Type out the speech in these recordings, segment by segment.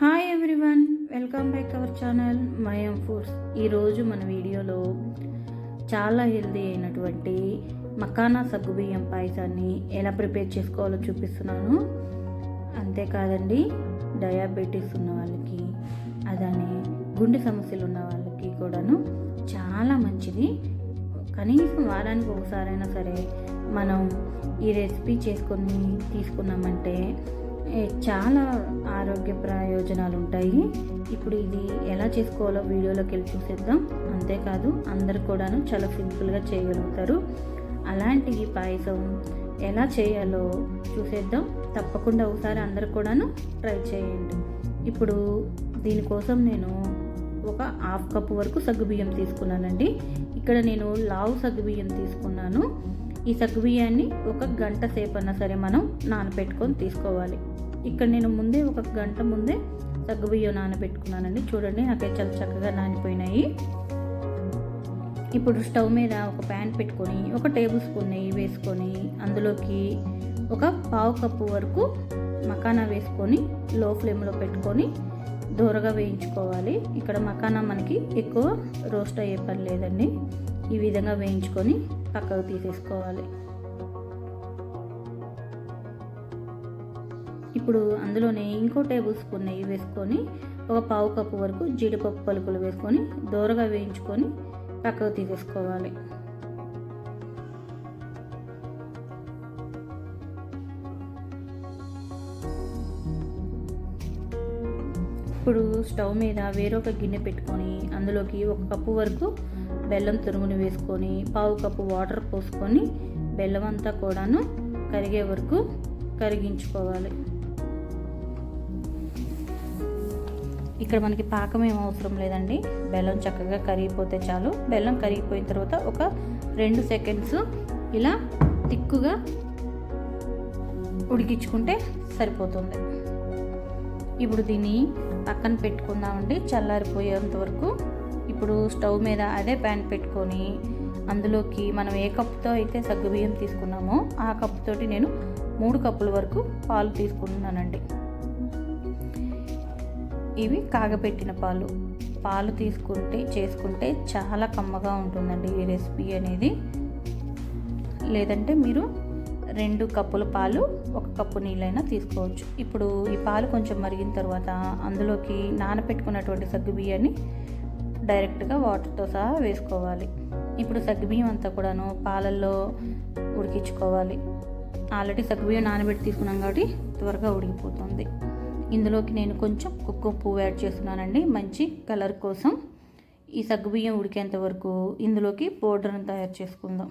Hi everyone welcome back our channel Mayam foods ఈరోజు మన వీడియోలో చాలా హెల్దీ అయినటువంటి మకానా సగ్గుబియ్యం పాయసాన్ని ఎలా ప్రిపేర్ చేసుకోవాలో చూపిస్తున్నాను. అంతేకాదండి డయాబెటీస్ ఉన్న వాళ్ళకి అలానే గుండె సమస్యలు ఉన్న వాళ్ళకి కూడాను చాలా మంచిది. కనీసం వారానికి ఒకసారైనా సరే మనం ఈ రెసిపీ చేసుకొని తీసుకున్నామంటే చాలా ఆరోగ్య ప్రయోజనాలు ఉంటాయి ఇప్పుడు ఇది ఎలా చేసుకోవాలో వీడియోలోకి వెళ్ళి చూసేద్దాం. అంతేకాదు అందరు కూడాను చాలా సింపుల్గా చేయగలుగుతారు. అలాంటి ఈ పాయసం ఎలా చేయాలో చూసేద్దాం. తప్పకుండా ఒకసారి అందరు కూడాను ట్రై చేయండి. ఇప్పుడు దీనికోసం నేను ఒక హాఫ్ కప్ వరకు సగ్గుబియ్యం తీసుకున్నానండి. ఇక్కడ నేను లావు సగ్గుబియ్యం తీసుకున్నాను. ఈ సగ్గుబియ్యాన్ని ఒక గంట సేపు అన్నా సరే మనం నానబెట్టుకొని తీసుకోవాలి. ఇక్కడ నేను ముందే ఒక గంట ముందే సగ్గుబియ్యం నానబెట్టుకున్నానండి. చూడండి నాకైతే చాలా చక్కగా నానిపోయినాయి. ఇప్పుడు స్టవ్ మీద ఒక ప్యాన్ పెట్టుకొని ఒక టేబుల్ స్పూన్ నెయ్యి వేసుకొని అందులోకి ఒక పావు కప్పు వరకు మకానా వేసుకొని లో ఫ్లేమ్లో పెట్టుకొని దూరగా వేయించుకోవాలి. ఇక్కడ మకానా మనకి ఎక్కువ రోస్ట్ అయ్యే పని లేదండి. ఈ విధంగా వేయించుకొని పక్కకు తీసేసుకోవాలి. ఇప్పుడు అందులోనే ఇంకో టేబుల్ స్పూన్ నెయ్యి వేసుకొని ఒక పావు కప్పు వరకు జీడిపప్పు పలుకులు వేసుకొని దూరగా వేయించుకొని పక్కకు తీసేసుకోవాలి. ఇప్పుడు స్టవ్ మీద వేరొక గిన్నె పెట్టుకొని అందులోకి ఒక కప్పు వరకు బెల్లం తురుముని వేసుకొని పావు కప్పు వాటర్ పోసుకొని బెల్లం అంతా కూడాను కరిగే వరకు కరిగించుకోవాలి. ఇక్కడ మనకి పాకం ఏం అవసరం లేదండి. బెల్లం చక్కగా కరిగిపోతే చాలు. బెల్లం కరిగిపోయిన తర్వాత ఒక రెండు సెకండ్స్ ఇలా తిక్కుగా ఉడికించుకుంటే సరిపోతుంది. ఇప్పుడు దీన్ని పక్కన పెట్టుకుందామండి. చల్లారిపోయేంత వరకు ఇప్పుడు స్టవ్ మీద అదే ప్యాన్ పెట్టుకొని అందులోకి మనం ఏ కప్పుతో అయితే సగ్గుబియ్యం తీసుకున్నామో ఆ కప్పుతోటి నేను మూడు కప్పుల వరకు పాలు తీసుకుంటున్నానండి. ఇవి కాగపెట్టిన పాలు. పాలు తీసుకుంటే చేసుకుంటే చాలా కమ్మగా ఉంటుందండి ఈ రెసిపీ అనేది. లేదంటే మీరు రెండు కప్పుల పాలు ఒక కప్పు నీళ్ళైనా తీసుకోవచ్చు. ఇప్పుడు ఈ పాలు కొంచెం మరిగిన తర్వాత అందులోకి నానబెట్టుకున్నటువంటి సగ్గుబియ్యాన్ని డైరెక్ట్గా వాటర్తో సహా వేసుకోవాలి. ఇప్పుడు సగ్గుబియ్యం అంతా కూడాను పాలల్లో ఉడికించుకోవాలి. ఆల్రెడీ సగ్గుబియ్యం నానబెట్టి తీసుకున్నాం కాబట్టి త్వరగా ఉడికిపోతుంది. ఇందులోకి నేను కొంచెం కుక్క పువ్వు యాడ్ చేస్తున్నానండి. మంచి కలర్ కోసం ఈ సగ్గుబియ్యం ఉడికేంత వరకు ఇందులోకి పౌడర్ని తయారు చేసుకుందాం.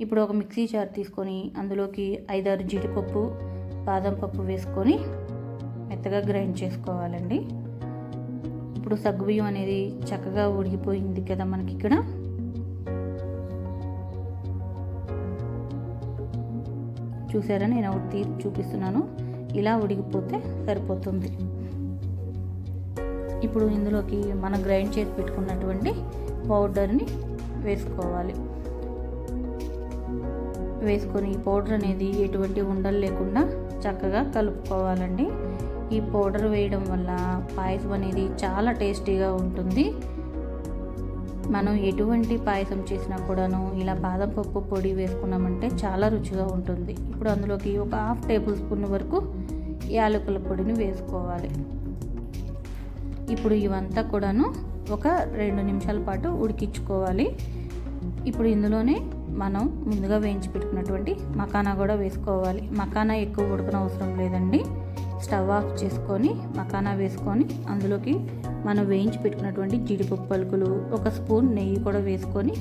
ఇప్పుడు ఒక మిక్సీ జార్ తీసుకొని అందులోకి ఐదారు జీడిపప్పు బాదం పప్పు వేసుకొని మెత్తగా గ్రైండ్ చేసుకోవాలండి. ఇప్పుడు సగ్గుబియ్యం అనేది చక్కగా ఉడికిపోయింది కదా మనకి ఇక్కడ. చూసారా? నేను ఒకటి తీసి చూపిస్తున్నాను. ఇలా ఉడికిపోతే సరిపోతుంది. ఇప్పుడు ఇందులోకి మనం గ్రైండ్ చేసి పెట్టుకున్నటువంటి పౌడర్ని వేసుకోవాలి. వేసుకొని ఈ పౌడర్ అనేది ఎటువంటి ఉండలు లేకుండా చక్కగా కలుపుకోవాలండి. ఈ పౌడర్ వేయడం వల్ల పాయసం అనేది చాలా టేస్టీగా ఉంటుంది. మనం ఎటువంటి పాయసం చేసినా కూడాను ఇలా బాదం పప్పు పొడి వేసుకున్నామంటే చాలా రుచిగా ఉంటుంది. ఇప్పుడు అందులోకి ఒక హాఫ్ టేబుల్ స్పూన్ వరకు యాలకుల పొడిని వేసుకోవాలి. ఇప్పుడు ఇవంతా కూడాను ఒక రెండు నిమిషాల పాటు ఉడికించుకోవాలి. ఇప్పుడు ఇందులోనే మనం ముందుగా వేయించి పెట్టుకున్నటువంటి మకానా కూడా వేసుకోవాలి. మకానా ఎక్కువ ఉడకన అవసరం లేదండి. స్టవ్ ఆఫ్ చేసుకొని మకానా వేసుకొని అందులోకి మనం వేయించి పెట్టుకున్నటువంటి జీడిపప్పు పలుకులు ఒక స్పూన్ నెయ్యి కూడా వేసుకొని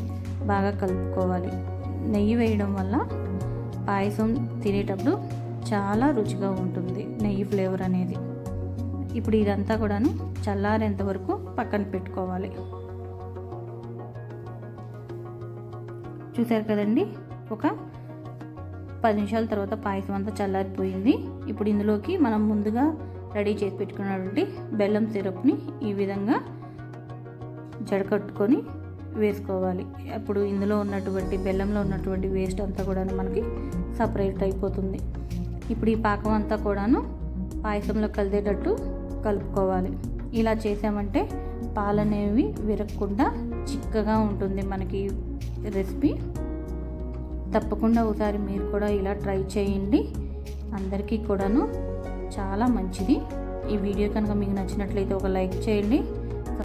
బాగా కలుపుకోవాలి. నెయ్యి వేయడం వల్ల పాయసం తినేటప్పుడు చాలా రుచిగా ఉంటుంది నెయ్యి ఫ్లేవర్ అనేది. ఇప్పుడు ఇదంతా కూడాను చల్లారేంత వరకు పక్కన పెట్టుకోవాలి. చూసారు కదండి? ఒక పది నిమిషాల తర్వాత పాయసం అంతా చల్లారిపోయింది. ఇప్పుడు ఇందులోకి మనం ముందుగా రెడీ చేసి పెట్టుకున్నటువంటి బెల్లం సిరప్ని ఈ విధంగా జడకట్టుకొని వేసుకోవాలి. అప్పుడు ఇందులో ఉన్నటువంటి బెల్లంలో ఉన్నటువంటి వేస్ట్ అంతా కూడా మనకి సపరేట్ అయిపోతుంది. ఇప్పుడు ఈ పాకం అంతా కూడాను పాయసంలో కలిదేటట్టు కలుపుకోవాలి. ఇలా చేసామంటే పాలు అనేవి విరగకుండా చిక్కగా ఉంటుంది మనకి రెసిపీ. తప్పకుండా ఒకసారి మీరు కూడా ఇలా ట్రై చేయండి. అందరికీ కూడాను చాలా మంచిది. ఈ వీడియో కనుక మీకు నచ్చినట్లయితే ఒక లైక్ చేయండి.